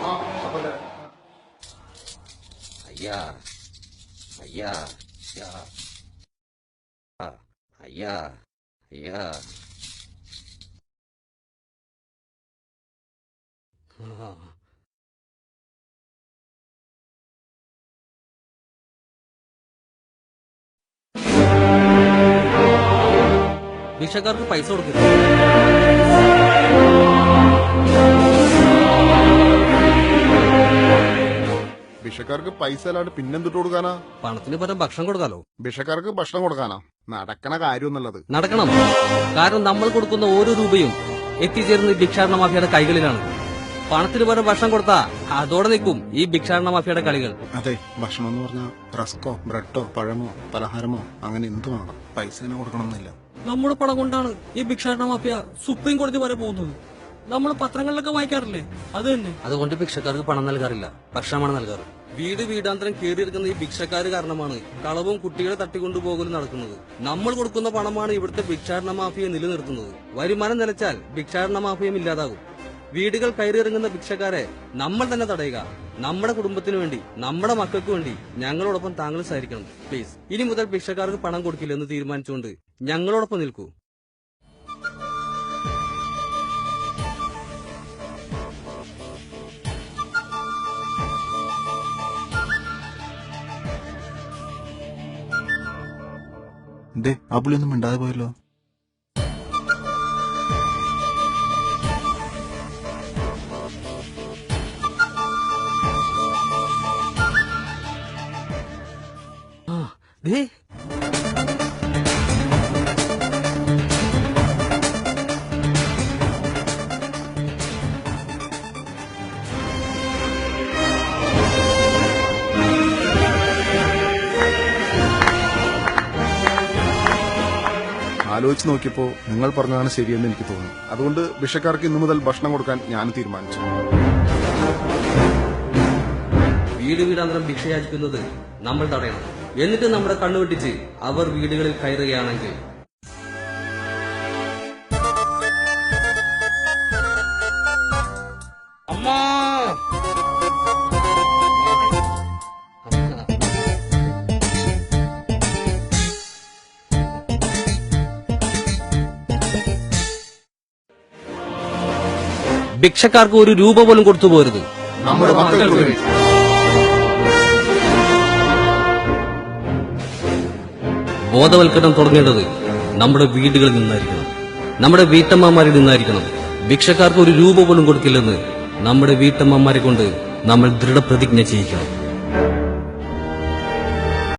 ആ അപ്പൊ ദേ. അയ്യാ അയ്യാ അയ്യാ ആ, അയ്യാ അയ്യാ ആ. ഭിക്ഷക്കാർക്ക് പൈസ കൊടുക്കരുത് ഭിക്ഷക്കാർക്ക് പൈസ അല്ലാണ്ട് പിന്നെന്തിട്ട് കൊടുക്കാനാ? പണത്തിന് പകരം ഭക്ഷണം കൊടുക്കാലോ? ഭിക്ഷക്കാർക്ക് ഭക്ഷണം കൊടുക്കാനാ? നടക്കണ കാര്യം എന്നുള്ളത്. നടക്കണം. കാരണം നമ്മൾ കൊടുക്കുന്ന ഓരോ രൂപയും എത്തിച്ചേരുന്ന ഭിക്ഷാടന മാഫിയുടെ കൈകളിലാണ്. പണത്തിന് പകരം ഭക്ഷണം കൊടുത്താ അതോടെ നിൽക്കും ഈ ഭിക്ഷാടന മാഫിയുടെ കളികൾ. അതെ ഭക്ഷണം എന്ന് പറഞ്ഞാൽ റസ്കോ ബ്രെഡോ പഴമോ പലഹാരമോ അങ്ങനെ എന്തും വേണം? പൈസ കൊടുക്കണം കൊടുക്കണമെന്നില്ല. നമ്മുടെ പണം കൊണ്ടാണ് ഈ ഭിക്ഷാടന മാഫിയ സുപ്രീം കോടതി വരെ പോകുന്നത്. നമ്മൾ പത്രങ്ങളിലൊക്കെ വായിക്കാറില്ലേ? അത് തന്നെ. അതുകൊണ്ട് ഭിക്ഷക്കാർക്ക് പണം നൽകാറില്ല. ഭക്ഷണമാണ് നൽകാറ്. വീട് വീടാന്തരം കയറിയിരിക്കുന്ന ഈ ഭിക്ഷക്കാര് കാരണമാണ് കളവും കുട്ടികളെ തട്ടിക്കൊണ്ടുപോകലും നടക്കുന്നത്. നമ്മൾ കൊടുക്കുന്ന പണമാണ് ഇവിടുത്തെ ഭിക്ഷാടന മാഫിയെ നിലനിർത്തുന്നത്. വരുമാനം നിലച്ചാൽ ഭിക്ഷാടന മാഫിയം ഇല്ലാതാകും. വീടുകൾ കയറിയിറങ്ങുന്ന ഭിക്ഷക്കാരെ നമ്മൾ തന്നെ തടയുക. നമ്മുടെ കുടുംബത്തിന് വേണ്ടി നമ്മുടെ മക്കൾക്ക് വേണ്ടി ഞങ്ങളോടൊപ്പം താങ്കൾ സഹായിക്കണം പ്ലീസ് ഇനി മുതൽ ഭിക്ഷക്കാർക്ക് പണം കൊടുക്കില്ലെന്ന് തീരുമാനിച്ചുകൊണ്ട് ഞങ്ങളോടൊപ്പം നിൽക്കൂ. എന്തേ ആ പുള്ളിയൊന്നും മിണ്ടാതെ പോയല്ലോ. ദേ ആലോചിച്ച് നോക്കിയപ്പോ നിങ്ങൾ പറഞ്ഞതാണ് ശരിയെന്ന് എനിക്ക് തോന്നി. അതുകൊണ്ട് ഭിക്ഷക്കാർക്ക് ഇന്നു മുതൽ ഭക്ഷണം കൊടുക്കാൻ ഞാൻ തീരുമാനിച്ചു. വീട് വീടാന്തരം ഭിക്ഷയാചിക്കുന്നത് നമ്മൾ തടയണം. എന്നിട്ട് നമ്മുടെ കണ്ണുവെട്ടിച്ച് അവർ വീടുകളിൽ കയറുകയാണെങ്കിൽ ഭിക്ഷക്കാർക്ക് ഒരു രൂപ പോലും കൊടുത്തു പോരുത്. നമ്മുടെ മക്കൾക്ക് വേണ്ടി. ബോധവൽക്കരണം തുടങ്ങേണ്ടത് നമ്മുടെ വീടുകളിൽ നിന്നായിരിക്കണം. നമ്മുടെ വീട്ടമ്മമാരിൽ നിന്നായിരിക്കണം. ഭിക്ഷക്കാർക്ക് ഒരു രൂപ പോലും കൊടുക്കില്ലെന്ന് നമ്മുടെ വീട്ടമ്മമാരെ കൊണ്ട് നമ്മൾ ദൃഢപ്രതിജ്ഞ ചെയ്യിക്കണം.